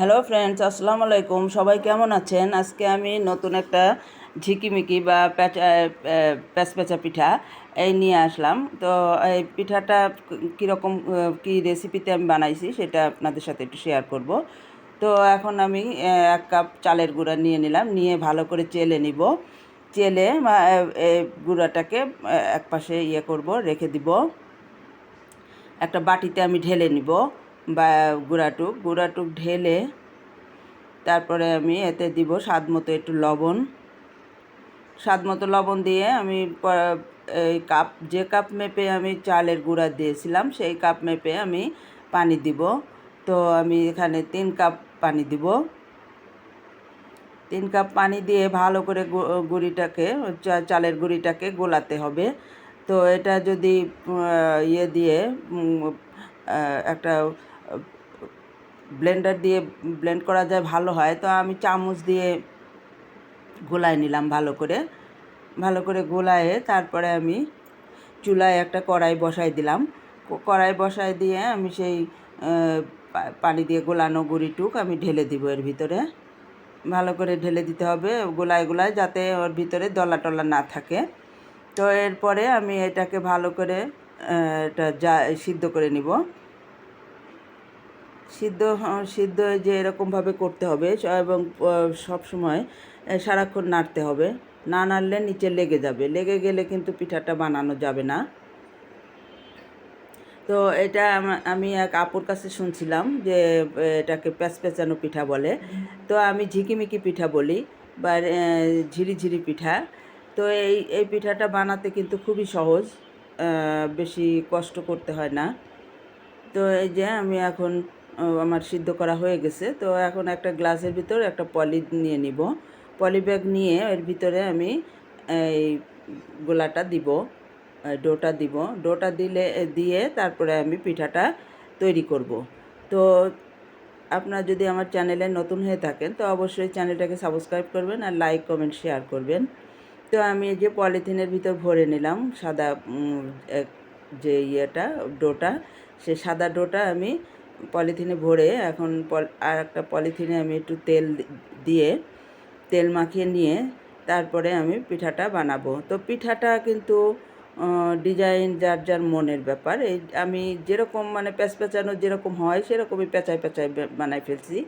Hello friends, আসসালামু আলাইকুম। সবাই কেমন আছেন? আজকে আমি নতুন একটা ঝিকিমিকি বা প্যাচা প্যাচপ্যাচা পিঠা এই নিয়ে আসলাম। তো এই পিঠাটা কীরকম কী রেসিপিতে আমি বানাইছি সেটা আপনাদের সাথে একটু শেয়ার করব। তো এখন আমি এক কাপ চালের গুঁড়া নিয়ে নিলাম, নিয়ে ভালো করে চেলে নিব। চেলে গুঁড়াটাকে এক পাশে ইয়ে করব, রেখে দিব। একটা বাটিতে আমি ঢেলে নিব। বা গুঁড়াটুক গুঁড়াটুক ঢেলে তারপরে আমি এতে দিব স্বাদ মতো একটু লবণ। স্বাদ মতো লবণ দিয়ে আমি এই কাপ, যে কাপ মেপে আমি চালের গুঁড়া দিয়েছিলাম, সেই কাপ মেপে আমি পানি দিব। তো আমি এখানে তিন কাপ পানি দিব। তিন কাপ পানি দিয়ে ভালো করে গুঁড়িটাকে চালের গুঁড়িটাকে গোলাতে হবে। তো এটা যদি ইয়ে দিয়ে একটা ব্লেন্ডার দিয়ে ব্লেন্ড করা যায়, ভালো হয়। তো আমি চামচ দিয়ে গোলায় নিলাম ভালো করে। ভালো করে গোলায়ে তারপরে আমি চুলায় একটা কড়াই বসাই দিলাম। কড়াই বসাই দিয়ে আমি সেই পানি দিয়ে গোলানো গুঁড়িটুক আমি ঢেলে দিব এর ভিতরে। ভালো করে ঢেলে দিতে হবে গোলায় গোলায় যাতে ওর ভিতরে দলা টলা না থাকে। তো এরপরে আমি এটাকে ভালো করে এটা যা, সিদ্ধ করে নিব। সিদ্ধ সিদ্ধ যে এরকমভাবে করতে হবে এবং সব সময় সারাক্ষণ নাড়তে হবে। না নাড়লে নিচে লেগে যাবে। লেগে গেলে কিন্তু পিঠাটা বানানো যাবে না। তো এটা আমি এক আপুর কাছে শুনছিলাম যে এটাকে প্যাচ পেঁচানো পিঠা বলে। তো আমি ঝিকিমিকি পিঠা বলি, বা ঝিরিঝিরি পিঠা। তো এই এই পিঠাটা বানাতে কিন্তু খুবই সহজ বেশি কষ্ট করতে হয় না। তো এই যে আমি এখন আমার সিদ্ধ করা হয়ে গেছে। তো এখন একটা গ্লাসের ভিতর একটা পলি নিয়ে নিব। পলি ব্যাগ নিয়ে এর ভিতরে আমি এই গোলাটা দিব ডোটা দিব। ডোটা দিলে দিয়ে তারপরে আমি পিঠাটা তৈরি করব। তো আপনার যদি আমার চ্যানেলে নতুন হয়ে থাকেন, তো অবশ্যই চ্যানেলটাকে সাবস্ক্রাইব করবেন আর লাইক, কমেন্ট, শেয়ার করবেন। তো আমি এই যে পলিথিনের ভিতর ভরে নিলাম সাদা যে ইয়েটা, ডোটা, সে সাদা ডোটা আমি পলিথিনে ভরে এখন আর একটা পলিথিনে আমি একটু তেল দিয়ে তেল মাখিয়ে নিয়ে তারপরে আমি পিঠাটা বানাবো। তো পিঠাটা কিন্তু ডিজাইন যার যার মনের ব্যাপার। এই আমি যেরকম মানে প্যাঁচ পেঁচানো যেরকম হয় সেরকমই পেঁচায় বে- বানাই ফেলছি।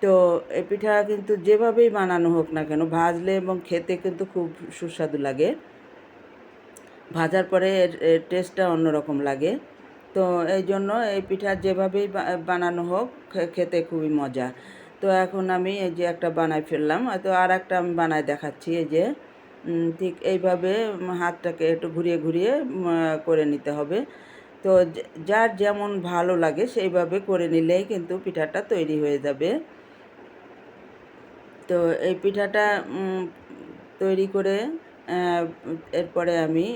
তো এই পিঠা কিন্তু যেভাবেই বানানো হোক না কেন, ভাজলে এবং খেতে কিন্তু খুব সুস্বাদু লাগে। ভাজার পরে এর টেস্টটা অন্যরকম লাগে। তো এই জন্য এই পিঠা যেভাবেই বানানো হোক খেতে খুবই মজা। তো এখন আমি এই যে একটা বানাই ফেললাম তো আর একটা আমি বানায় দেখাচ্ছি, এই যে ঠিক এইভাবে হাতটাকে একটু ঘুরিয়ে ঘুরিয়ে করে নিতে হবে। তো যার যেমন ভালো লাগে সেইভাবে করে নিলেই কিন্তু পিঠাটা তৈরি হয়ে যাবে। তো এই পিঠাটা তৈরি করে এরপরে আমি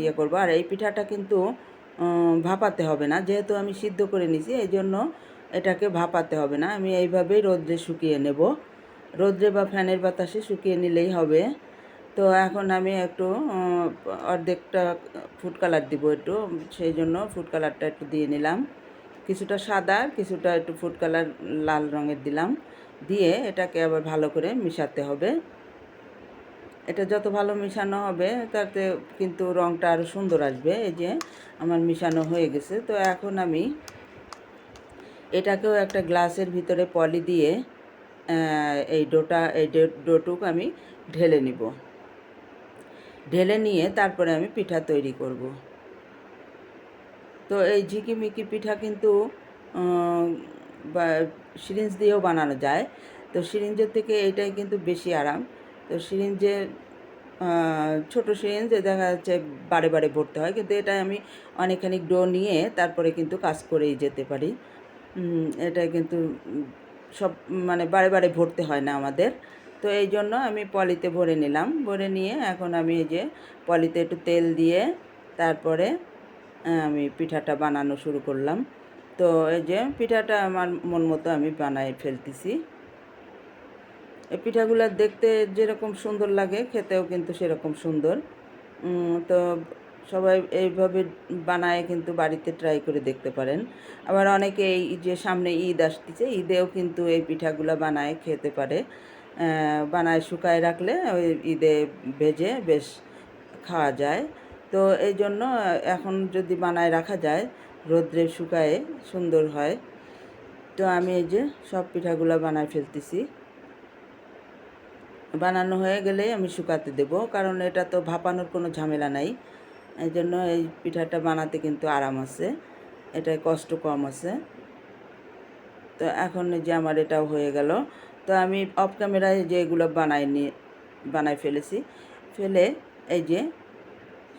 ইয়ে করব। আর এই পিঠাটা কিন্তু ভাপাতে হবে না। যেহেতু আমি সিদ্ধ করে নিছি এই জন্য এটাকে ভাপাতে হবে না। আমি এইভাবেই রোদ্রে শুকিয়ে নেব। রোদ্রে বা ফ্যানের বাতাসে শুকিয়ে নিলেই হবে। তো এখন আমি একটু অর্ধেকটা ফুড কালার দিব একটু। সেই জন্য ফুড কালারটা একটু দিয়ে নিলাম। কিছুটা সাদা, কিছুটা একটু ফুড কালার লাল রঙের দিলাম। দিয়ে এটাকে আবার ভালো করে মিশাতে হবে। এটা যত ভালো মিশানো হবে, তাতে কিন্তু রঙটা আরও সুন্দর আসবে। এই যে আমার মিশানো হয়ে গেছে। তো এখন আমি এটাকেও একটা গ্লাসের ভিতরে পলি দিয়ে এই ডোটা, এই ডোটুক আমি ঢেলে নিব। ঢেলে নিয়ে তারপরে আমি পিঠা তৈরি করব। তো এই ঝিকিমিকি পিঠা কিন্তু সিরিঞ্জ দিয়েও বানানো যায়। তো সিরিঞ্জের থেকে এইটাই কিন্তু বেশি আরাম। তো সিরিঞ্জে ছোট সিরিঞ্জে দেখা যাচ্ছে বারে বারে ভরতে হয়। কিন্তু এটা আমি অনেকখানি ডো নিয়ে তারপরে কিন্তু কাজ করেই যেতে পারি। এটা কিন্তু সব মানে বারে বারে ভরতে হয় না আমাদের। তো এই জন্য আমি পলিতে ভরে নিলাম। ভরে নিয়ে এখন আমি এই যে পলিতে একটু তেল দিয়ে তারপরে আমি পিঠাটা বানানো শুরু করলাম। তো এই যে পিঠাটা আমার মন মতো আমি বানাই ফেলতেছি। পিঠাগুলো দেখতে যেরকম সুন্দর লাগে, খেতেও কিন্তু সেরকম সুন্দর। তো সবাই এইভাবে বানায় কিন্তু বাড়িতে ট্রাই করে দেখতে পারেন। আবার অনেকে এই যে সামনে ঈদ আসতেছে, ঈদেও কিন্তু এই পিঠাগুলো বানায়, খেতে পারে। বানায় শুকায় রাখলে ওই ঈদে ভেজে বেশ খাওয়া যায়। তো এই জন্য এখন যদি বানায় রাখা যায়, রোদ্রে শুকায়ে সুন্দর হয়। তো আমি এই যে সব পিঠাগুলো বানায় ফেলতেছি। বানানো হয়ে গেলে আমি শুকাতে দেব, কারণ এটা তো ভাপানোর কোনো ঝামেলা নাই। এই জন্য এই পিঠাটা বানাতে কিন্তু আরাম আছে এটায় কষ্ট কম আছে। তো এখন যে আমার এটাও হয়ে গেল। তো আমি অফ ক্যামেরায় যে এগুলো বানাই নি, বানাই ফেলেছি, ফেলে এই যে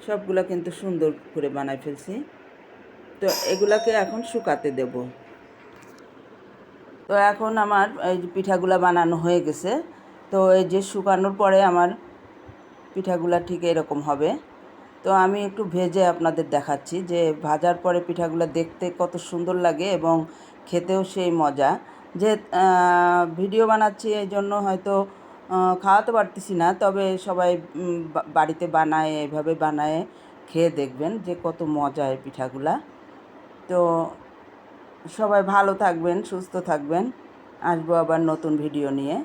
সবগুলো কিন্তু সুন্দর করে বানাই ফেলছি। তো এগুলাকে এখন শুকাতে দেব। তো এখন আমার এই পিঠাগুলো বানানো হয়ে গেছে। তো এই যে শুকানোর পরে আমার পিঠাগুলা ঠিক এরকম হবে। তো আমি একটু ভেজে আপনাদের দেখাচ্ছি যে ভাজার পরে পিঠাগুলো দেখতে কত সুন্দর লাগে এবং খেতেও সেই মজা। যে ভিডিও বানাচ্ছি এই জন্য হয়তো খাওয়াতে পারতেছি না, তবে সবাই বাড়িতে বানায়, এভাবে বানায়, খেয়ে দেখবেন যে কত মজা এই পিঠাগুলা। তো সবাই ভালো থাকবেন, সুস্থ থাকবেন। আসব আবার নতুন ভিডিও নিয়ে।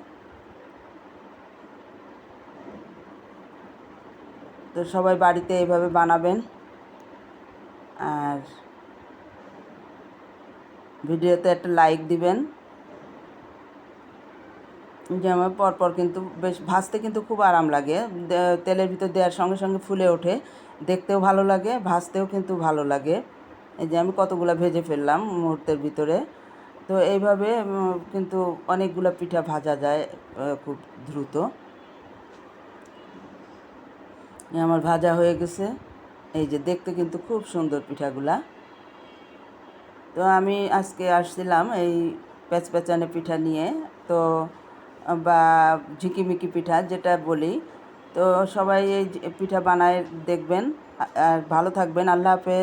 তো সবাই বাড়িতে এইভাবে বানাবেন। আর ভিডিওতে একটা লাইক দিবেন। যে আমার পরপর কিন্তু বেশ ভাজতে কিন্তু খুব আরাম লাগে। তেলের ভিতর দেওয়ার সঙ্গে সঙ্গে ফুলে ওঠে। দেখতেও ভালো লাগে, ভাজতেও কিন্তু ভালো লাগে। এই যে আমি কতগুলো ভেজে ফেললাম মুহূর্তের ভিতরে। তো এইভাবে কিন্তু অনেকগুলো পিঠা ভাজা যায় খুব দ্রুত। আমার ভাজা হয়ে গেছে। এই যে দেখতে কিন্তু খুব সুন্দর পিঠাগুলা। তো আমি আজকে আসছিলাম এই পেঁচপেচানে পিঠা নিয়ে, তো বা ঝিকিমিকি পিঠা যেটা বলি। তো সবাই এই পিঠা বানায় দেখবেন। আর ভালো থাকবেন। আল্লাহ হাফেজ।